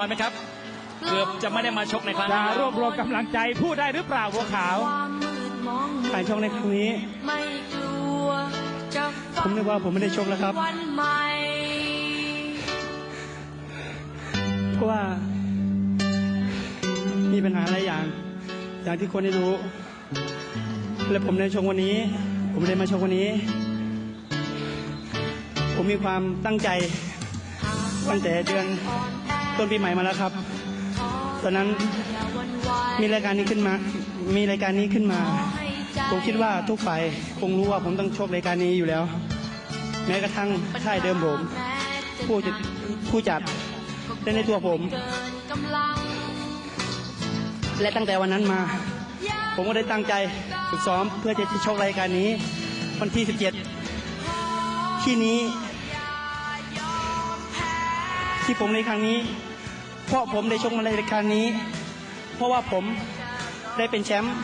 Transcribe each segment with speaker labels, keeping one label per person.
Speaker 1: น้อยไหมครับ เกือบจะไม่ได้มาชกในครั้ง
Speaker 2: จะ
Speaker 1: นี้
Speaker 2: รวบรวมกำลังใจพูดได้หรือเปล่าบัวขาว
Speaker 3: ความมืดมอง
Speaker 4: การชกในครั้งนี้
Speaker 3: ไม่กลัวจะ
Speaker 4: ผมนึกว่าผมไม่ได้ชกแล้วครับ
Speaker 3: วันใหม่
Speaker 4: เพราะว่ามีปัญหาหลายอย่าง อย่างที่คนได้รู้ และผมได้ชกวันนี้ ผมได้มาชกวันนี้ ผมมีความตั้งใจตั้งแต่เดือน ต้นปีใหม่มาแล้วครับ ตอนนั้นมีรายการนี้ขึ้นมา มีรายการนี้ขึ้นมา ผมคิดว่าทุกฝ่ายคงรู้ว่าผมต้องโชกรายการนี้อยู่แล้ว แม้กระทั่งค่ายเดิมผมผู้จัดผู้จัดและในตัวผม และตั้งแต่วันนั้นมา ผมก็ได้ตั้งใจฝึกซ้อมเพื่อจะโชกรายการนี้ วันที่ 17 ที่นี้ที่ผมในครั้งนี้ เพราะผมได้ชกมาในรายการนี้ เพราะว่าผมได้เป็นแชมป์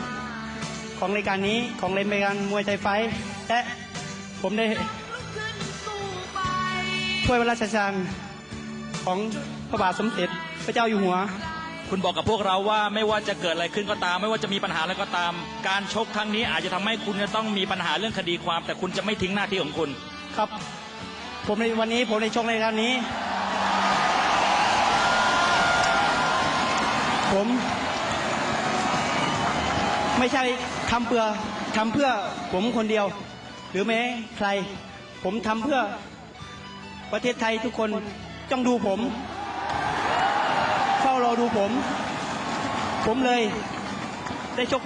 Speaker 4: ของรายการนี้ของรายการมวยไทยไฟท์และผมได้ถ้วยพระราชทานของพระบาทสมเด็จพระเจ้าอยู่หัว
Speaker 1: คุณบอกกับพวกเราว่าไม่ว่าจะเกิดอะไรขึ้นก็ตาม ไม่ว่าจะมีปัญหาอะไรก็ตาม การชกครั้งนี้อาจจะทำให้คุณจะต้องมีปัญหาเรื่องคดีความ แต่คุณจะไม่ทิ้งหน้าที่ของคุณ
Speaker 4: ครับ ผมในวันนี้ผมในชกในการนี้ ผม ไม่ใช่ทำเพื่อทำเพื่อผมคนเดียว หรือแม้ใคร ผมทำเพื่อประเทศไทยทุกคนจ้องดูผม เฝ้ารอดูผม ผมเลยได้ชก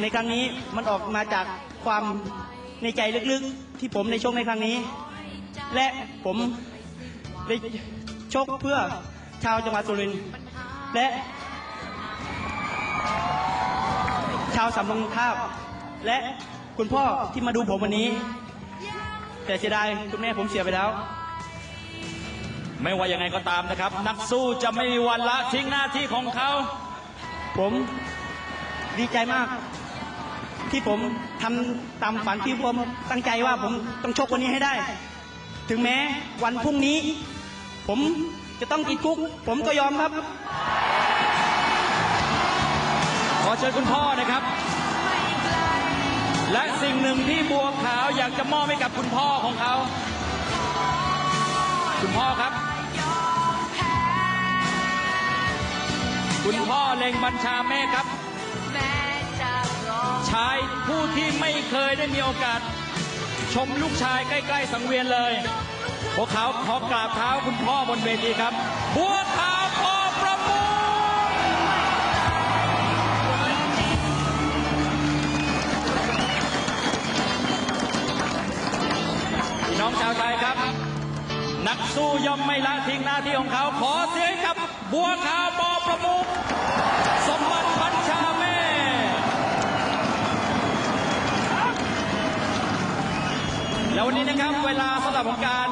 Speaker 4: ในครั้งนี้มันออกมาจากความในใจลึกๆ ที่ผมในชกในครั้งนี้ และผมได้ชกเพื่อชาวจังหวัดสุรินทร์และาวสำโรงทาบ และคุณพ่อที่มาดูผมวันนี้ แต่เสียดายคุณแม่ผมเสียไปแล้ว
Speaker 1: ไม่ว่ายังไงก็ตามนะครับ นักสู้จะไม่มีวันละทิ้งหน้าที่ของเขา
Speaker 4: ผมดีใจมาก ที่ผมทำตามฝันที่ผมตั้งใจว่าผมต้องชกวันนี้ให้ได้ ถึงแม้วันพรุ่งนี้ ผมจะต้องติดคุก ผมก็ยอมครับ
Speaker 1: อเชิญคุณพ่อนะครับ และสิ่งหนึ่งที่บัวขาวอยากจะมอบให้กับคุณพ่อของเขา คุณพ่อครับ คุณพ่อเล็งบัญชาเมฆครับ ชายผู้ที่ไม่เคยได้มีโอกาส ชมลูกชายใกล้ ๆ สังเวียนเลยบัวขาวขอกราบเท้าคุณพ่อบนเวทีครับ บัวขาวาวไทยครับ นักสู้ย่อมไม่ละทิ้งหน้าที่ของเขาขอเสียงกับบัวขาวปอประมุขสมบัติพันชาเมฆแล้ววันนี้นะครับเวลาสำหรับของการ